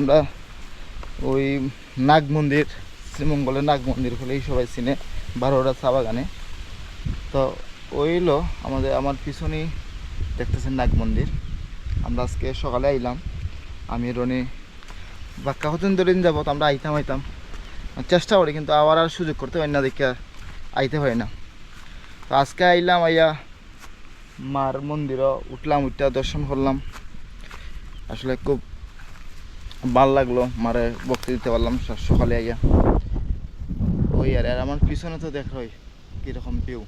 আমরা ওই নাগ মন্দির, শ্রীমঙ্গলের নাগ মন্দির হলেই সবাই চিনে বারোটা চা বাগানে। তো ওইলো আমাদের, আমার পিছনেই দেখতেছেন নাগ মন্দির। আমরা আজকে সকালে আইলাম। আমি, রনি বাক্কা হতেন দলিন যাব তো আমরা আইতাম আইতাম, চেষ্টা করি, কিন্তু আবার আর সুযোগ করতে পারি না, দেখে আইতে পারি না। তো আজকে আইলাম আইয়া মার মন্দিরও উঠলাম উঠটা দর্শন করলাম। আসলে খুব ভালো লাগল, মারে বক্তি দিতে পারলাম সকালে আইয়া। ওই আর আর আমার পিছনে তো দেখ ওই কীরকম ভিউ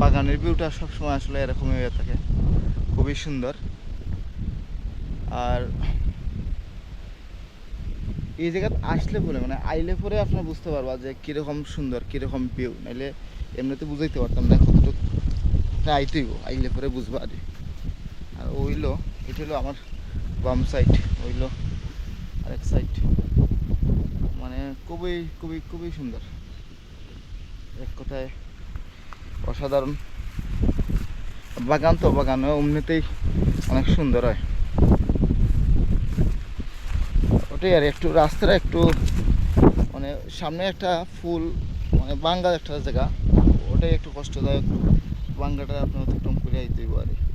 বাগানের ভিউটা সবসময় আসলে এরকমই হয়ে থাকে। খুবই সুন্দর। আর এই জায়গাতে আসলে পরে মানে আইলে পরে আপনার বুঝতে পারবা যে কীরকম সুন্দর, কীরকম ভিউ নাইলে এমনিতে বুঝাইতে পারতাম না কতটুকু আইতেইব আইলে পরে বুঝবা আর ওইলো, এটা হলো আমার বাম সাইড ওইলো আরেক সাইড মানে খুবই খুবই খুবই সুন্দর। এক কথায় অসাধারণ। বাগান তো বাগান এমনিতেই অনেক সুন্দর হয়। ওটাই আর একটু রাস্তাটা একটু মানে সামনে একটা ফুল মানে বাঙ্গাল একটা জায়গা, ওটাই একটু কষ্টদায়ক। বাঙ্গাটা আপনার অতিক্রম করে আইতেই পারে।